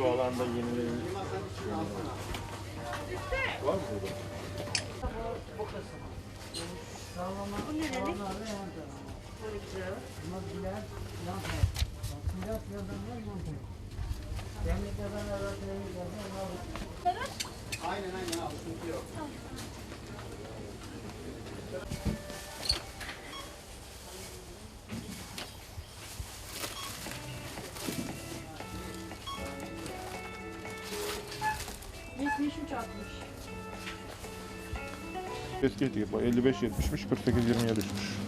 şu alanda yenilerin var mı burada? Bu ne dedik? Aynen aynen abi, sıkıntı yok. 73 60. Eski etiket bu 55 70'miş 48 20'ye düşmüş.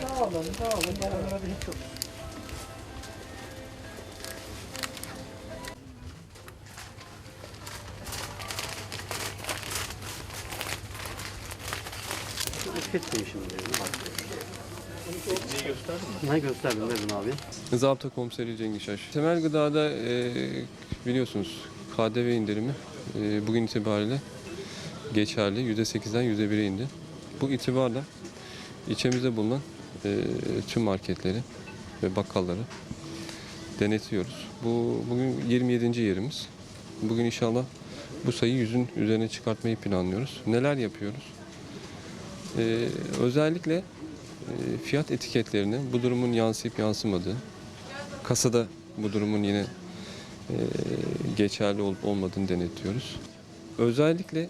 Sağ olun, sağ olun. Bana hiç yok. Etiket değişimi diyelim. Ne gösterdim dedim abi. Zabıta Komiseri Cengiz Şaş. Temel gıdada e, biliyorsunuz KDV indirimi e, bugün itibariyle geçerli. %8'den %1'e indi. Bu itibarla ilçemizde bulunan e, tüm marketleri ve bakkalları denetliyoruz. Bu bugün 27. yerimiz. Bugün inşallah bu sayıyı yüzün üzerine çıkartmayı planlıyoruz. Neler yapıyoruz? E, özellikle e, fiyat etiketlerini bu durumun yansıyıp yansımadığı, kasada bu durumun yine e, geçerli olup olmadığını denetliyoruz. Özellikle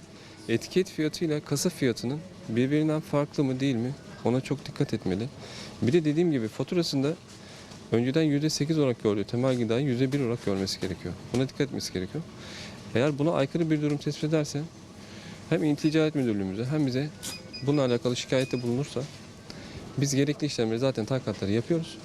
etiket fiyatıyla kasa fiyatının birbirinden farklı mı değil mi ona çok dikkat etmeli. Bir de dediğim gibi faturasında önceden %8 olarak gördüğü temel gıdayı %1 olarak görmesi gerekiyor. Buna dikkat etmesi gerekiyor. Eğer buna aykırı bir durum tespit ederse hem İl Ticaret Müdürlüğümüze hem bize bununla alakalı şikayette bulunursa biz gerekli işlemleri zaten takatları yapıyoruz.